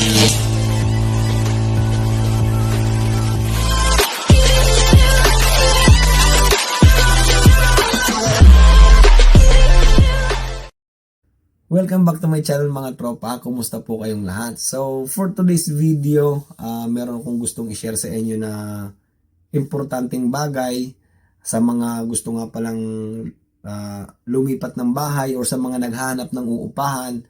Welcome back to my channel mga tropa. Kumusta po kayong lahat? So, for today's video, ah, meron akong gustong i-share sa inyo na importanteng bagay sa mga gusto nga palang ah, lumipat ng bahay or sa mga naghahanap ng uupahan.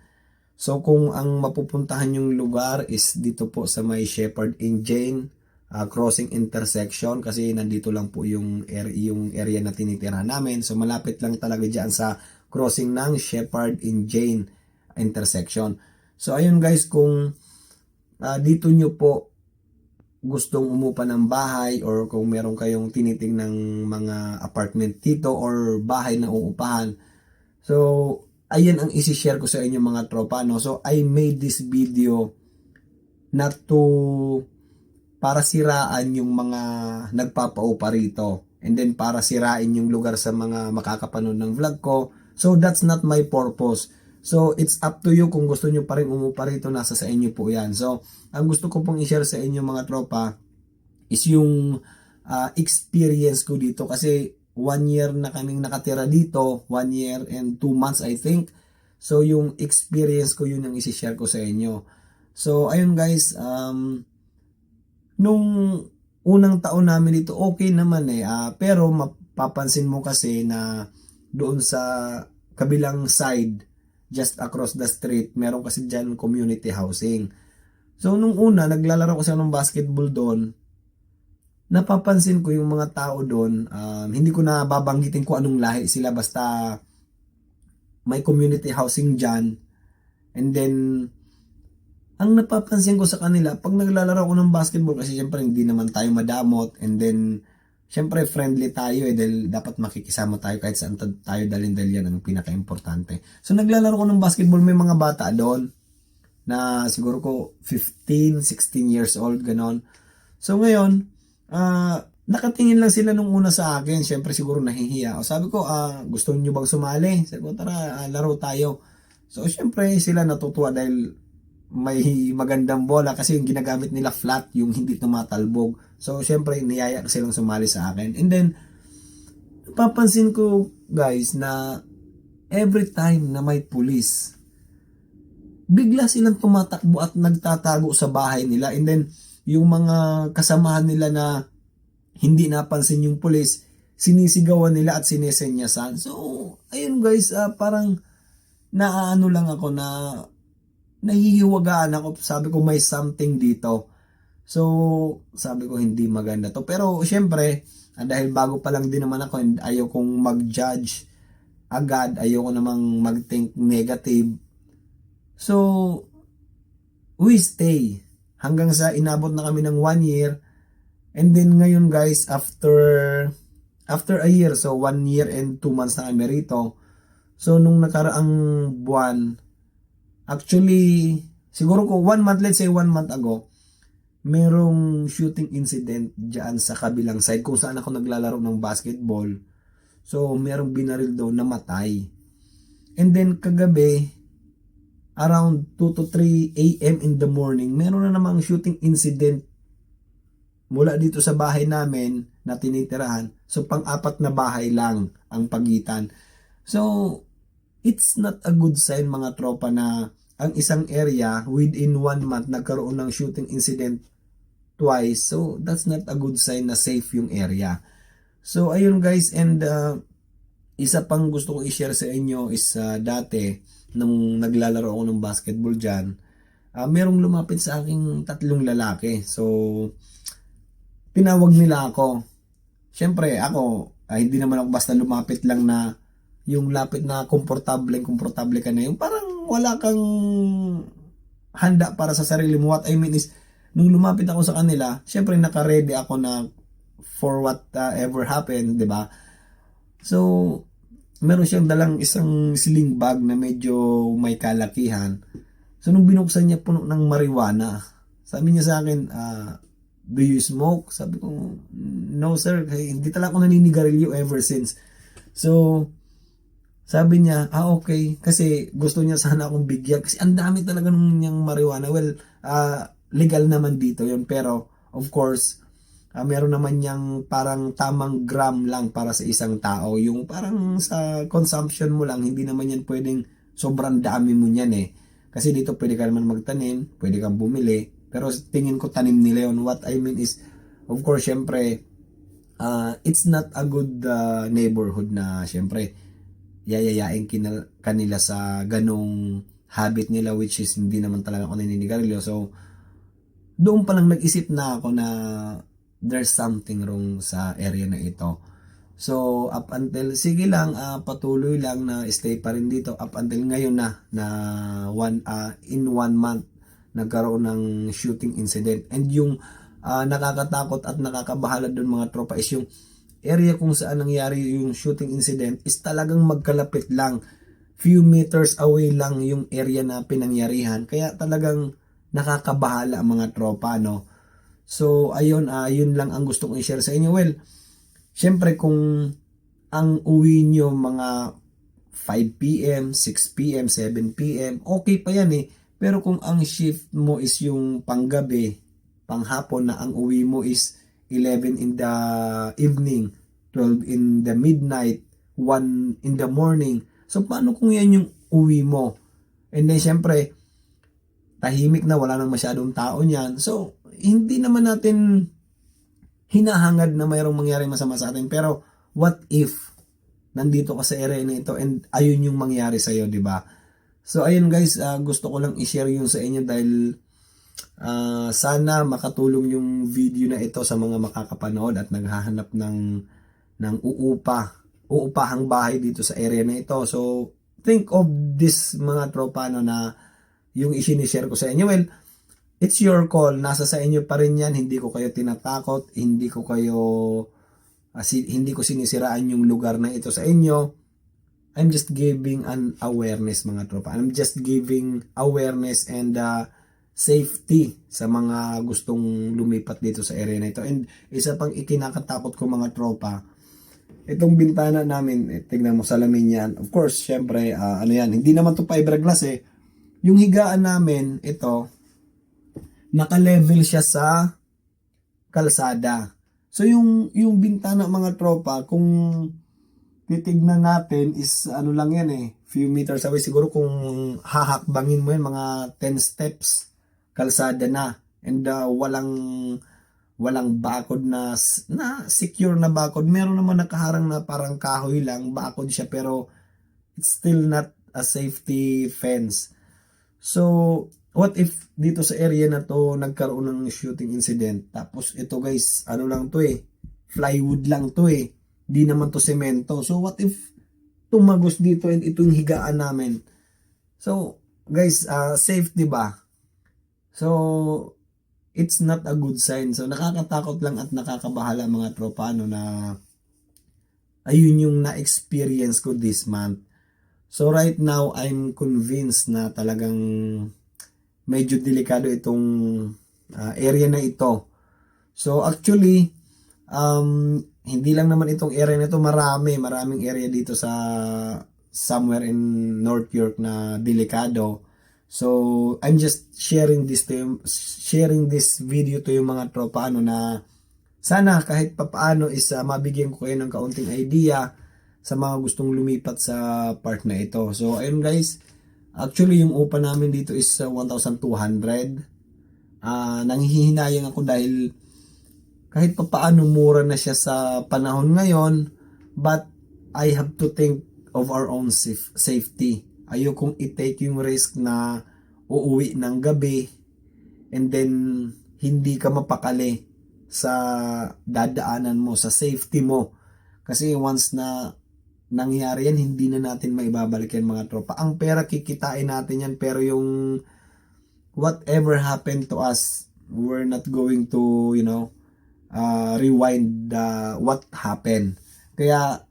So, kung ang mapupuntahan yung lugar is dito po sa may Shepherd and Jane ah, crossing intersection kasi nandito lang po yung, area, yung area na tinitira namin. So, malapit lang talaga dyan sa crossing ng Shepherd and Jane intersection. So ayun guys, kung ah, dito nyo po gustong umupa ng bahay or kung meron kayong tiniting ng mga apartment dito or bahay na uupahan. So ayan ang isi-share ko sa inyo mga tropa. No? So I made this video not to para siraan yung mga nagpapaupa rito. And then para sirain yung lugar sa mga makakapanood ng vlog ko. So that's not my purpose. So it's up to you kung gusto nyo pa rin umupa rito, nasa sa inyo po yan. So ang gusto ko pong i-share sa inyo mga tropa is yung ah, experience ko dito kasi one year na kaming nakatira dito, one year and two months I think. So yung experience ko yun ang isi-share ko sa inyo. So ayun guys, um, nung unang taon namin dito okay naman eh, ah, pero mapapansin mo kasi na doon sa kabilang side, just across the street, meron kasi dyan community housing. So, nung una, naglalaro ko siya ng basketball doon, napapansin ko yung mga tao doon, um, hindi ko na babanggitin ko anong lahi sila, basta may community housing dyan. And then, ang napapansin ko sa kanila, pag naglalaro ko ng basketball, kasi syempre hindi naman tayo madamot, and then, syempre friendly tayo eh, dahil dapat makikisama tayo kahit saan ta- tayo dalhin dahil yan ang pinaka-importante. So, naglalaro ko ng basketball, may mga bata doon, na siguro ko 15, 16 years old, ganon. So, ngayon, ah nakatingin lang sila nung una sa akin. Syempre, siguro nahihiya. O sabi ko, ah gusto niyo bang sumali? Sabi ko, tara, ah, laro tayo. So, syempre, sila natutuwa dahil may magandang bola kasi yung ginagamit nila flat, yung hindi tumatalbog. So, syempre, niyaya silang sumali sa akin. And then, napapansin ko, guys, na every time na may pulis, bigla silang tumatakbo at nagtatago sa bahay nila. And then, yung mga kasamahan nila na hindi napansin yung pulis, sinisigawan nila at sinesenyasan. So, ayun guys, ah, parang naaano lang ako na nahihiwagaan ako. Sabi ko may something dito. So, sabi ko hindi maganda to. Pero syempre, ah, dahil bago pa lang din naman ako, and ayaw kong mag-judge agad, ayaw ko namang mag-think negative. So, we stay hanggang sa inabot na kami ng one year. And then ngayon guys, after after a year, so one year and two months na kami rito. So, nung nakaraang buwan, actually, siguro ko one month, let's say one month ago, merong shooting incident dyan sa kabilang side kung saan ako naglalaro ng basketball. So, merong binaril daw na matay. And then, kagabi, around 2 to 3 a.m. in the morning, meron na namang shooting incident mula dito sa bahay namin na tinitirahan. So, pang-apat na bahay lang ang pagitan. So, it's not a good sign mga tropa na ang isang area within one month nagkaroon ng shooting incident twice. So, that's not a good sign na safe yung area. So, ayun guys, and uh, isa pang gusto ko i-share sa inyo is uh, dati, nung naglalaro ako ng basketball dyan, uh, merong lumapit sa aking tatlong lalaki. So, pinawag nila ako. Siyempre, ako, ah, hindi naman ako basta lumapit lang na yung lapit na komportable, komportable ka na yung parang wala kang handa para sa sarili mo. What I mean is, nung lumapit ako sa kanila, syempre naka-ready ako na for what uh, ever happened, 'di ba? So, meron siyang dalang isang sling bag na medyo may kalakihan. So, nung binuksan niya puno ng marijuana, sabi niya sa akin, ah, do you smoke? Sabi ko, no sir, hindi talaga ako naninigarilyo ever since. So, sabi niya, ah okay, kasi gusto niya sana akong bigyan. Kasi ang dami talaga nung niyang marijuana. Well, ah, legal naman dito yun. Pero, of course, ah, meron naman yung parang tamang gram lang para sa isang tao. Yung parang sa consumption mo lang, hindi naman yan pwedeng sobrang dami mo niyan eh. Kasi dito pwede ka naman magtanim, pwede kang bumili. Pero tingin ko tanim nila yun. What I mean is, of course, syempre, uh, it's not a good uh, neighborhood na syempre, yayayain kinal- kanila sa ganong habit nila which is hindi naman talaga ako naninigarilyo. So, doon pa lang nag-isip na ako na there's something wrong sa area na ito. So, up until, sige lang, ah, patuloy lang na stay pa rin dito. Up until ngayon na, na one, ah, in one month, nagkaroon ng shooting incident. And yung ah, nakakatakot at nakakabahala doon mga tropa is yung area kung saan nangyari yung shooting incident is talagang magkalapit lang. Few meters away lang yung area na pinangyarihan. Kaya talagang nakakabahala ang mga tropa, no? So, ayun, ah, yun lang ang gusto kong i-share sa inyo. Well, Siyempre kung ang uwi nyo mga 5 p.m., 6 p.m., 7 p.m., okay pa yan eh. Pero kung ang shift mo is yung panggabi, panghapon na ang uwi mo is 11 in the evening, 12 in the midnight, 1 in the morning. So paano kung yan yung uwi mo? And then syempre, tahimik na, wala nang masyadong tao niyan. So, hindi naman natin hinahangad na mayroong mangyari masama sa atin. Pero, what if nandito ka sa area na ito and ayun yung mangyari sa iyo, di ba? So, ayun guys, ah, gusto ko lang i-share yun sa inyo dahil ah, sana makatulong yung video na ito sa mga makakapanood at naghahanap ng ng uupa, uupahang bahay dito sa area na ito. So, think of this mga tropa no, na yung isinishare ko sa inyo. Well, it's your call. Nasa sa inyo pa rin yan. Hindi ko kayo tinatakot. Hindi ko kayo, si- hindi ko sinisiraan yung lugar na ito sa inyo. I'm just giving an awareness mga tropa. I'm just giving awareness and uh, safety sa mga gustong lumipat dito sa area na ito. And isa pang ikinakatakot ko mga tropa, itong bintana namin, eh, tignan mo salamin yan. Of course, syempre, ah, ano yan, hindi naman to fiberglass eh. Yung higaan namin, ito, naka-level siya sa kalsada. So yung yung bintana mga tropa kung titignan natin is ano lang yan eh, few meters away siguro kung hahakbangin mo yan mga 10 steps kalsada na and uh, walang walang bakod na na secure na bakod. Meron naman nakaharang na parang kahoy lang, bakod siya pero it's still not a safety fence. So, what if dito sa area na to nagkaroon ng shooting incident? Tapos ito guys ano lang to eh plywood lang to eh. Di naman to semento. So what if tumagos dito and itong higaan namin? So guys uh, safe di ba? So it's not a good sign. So nakakatakot lang at nakakabahala mga tropa ano na ayun yung na-experience ko this month so right now I'm convinced na talagang medyo delikado itong uh, area na ito. So actually, um, hindi lang naman itong area na ito, marami, maraming area dito sa somewhere in North York na delikado. So I'm just sharing this to sharing this video to yung mga tropa ano na sana kahit papaano is uh, mabigyan ko kayo ng kaunting idea sa mga gustong lumipat sa part na ito. So ayun guys, Actually, yung upa namin dito is uh, 1,200. Uh, nanghihinayang ako dahil kahit pa paano mura na siya sa panahon ngayon, but I have to think of our own saf- safety. Ayokong i-take yung risk na uuwi ng gabi and then hindi ka mapakali sa dadaanan mo, sa safety mo. Kasi once na nangyari yan, hindi na natin maibabalik yan mga tropa. Ang pera kikitain natin yan, pero yung whatever happened to us, we're not going to, you know, uh, rewind uh, what happened. Kaya,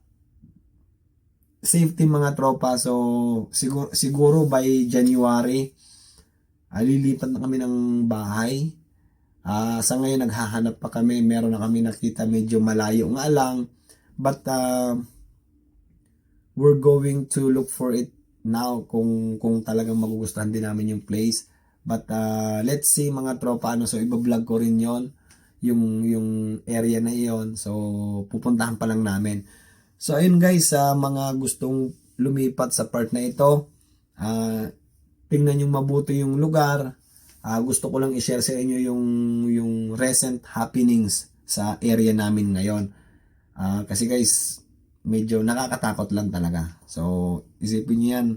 safety mga tropa. So, siguro, siguro by January, uh, lilipat na kami ng bahay. Uh, sa ngayon, naghahanap pa kami. Meron na kami nakita medyo malayo nga lang. But, uh, we're going to look for it now kung kung talagang magugustuhan din namin yung place But uh, let's see mga tropa ano so iba-vlog ko rin 'yon yung yung area na iyon. So pupuntahan pa lang namin. So ayun guys sa mga gustong lumipat sa part na ito, ah tingnan yung mabuti yung lugar. Ah, gusto ko lang i-share sa inyo yung yung recent happenings sa area namin ngayon. Ah, kasi guys, medyo nakakatakot lang talaga. So, isipin niyo yan,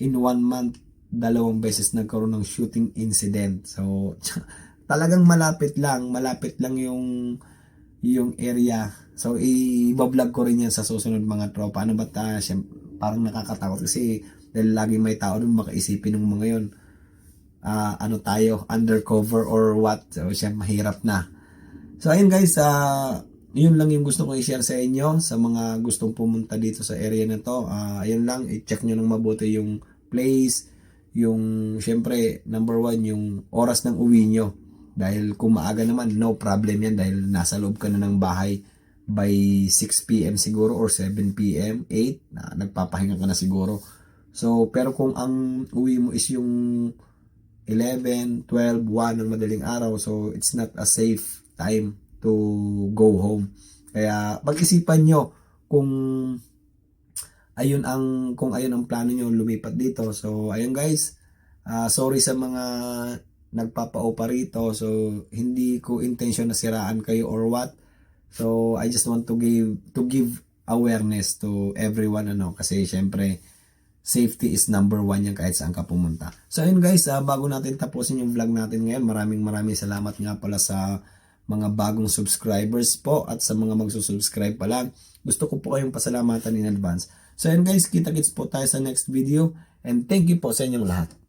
in one month, dalawang beses nagkaroon ng shooting incident. So, talagang malapit lang, malapit lang yung yung area. So, i-vlog ko rin yan sa susunod mga tropa. Ano ba ta? Siyem- parang nakakatakot kasi dahil lagi may tao doon makaisipin ng mga yon ah, ano tayo, undercover or what. So, siya mahirap na. So, ayun guys, ah, yun lang yung gusto ko i-share sa inyo sa mga gustong pumunta dito sa area na to. Ah, ayun lang, i-check nyo ng mabuti yung place, yung, syempre, number one, yung oras ng uwi nyo. Dahil kung maaga naman, no problem yan dahil nasa loob ka na ng bahay by 6 p.m. siguro or 7 p.m., 8, na nagpapahinga ka na siguro. So, pero kung ang uwi mo is yung 11, 12, 1 ng madaling araw, so it's not a safe time to go home. Kaya pag-isipan nyo kung ayun ang kung ayun ang plano nyo lumipat dito. So ayun guys, ah, sorry sa mga nagpapa-opa rito. So hindi ko intention na siraan kayo or what. So I just want to give to give awareness to everyone ano kasi syempre safety is number one yan kahit saan ka pumunta. So ayun guys, ah, bago natin tapusin yung vlog natin ngayon, maraming maraming salamat nga pala sa mga bagong subscribers po at sa mga magsusubscribe pa lang. Gusto ko po kayong pasalamatan in advance. So ayun guys, kita-kits po tayo sa next video and thank you po sa inyong lahat.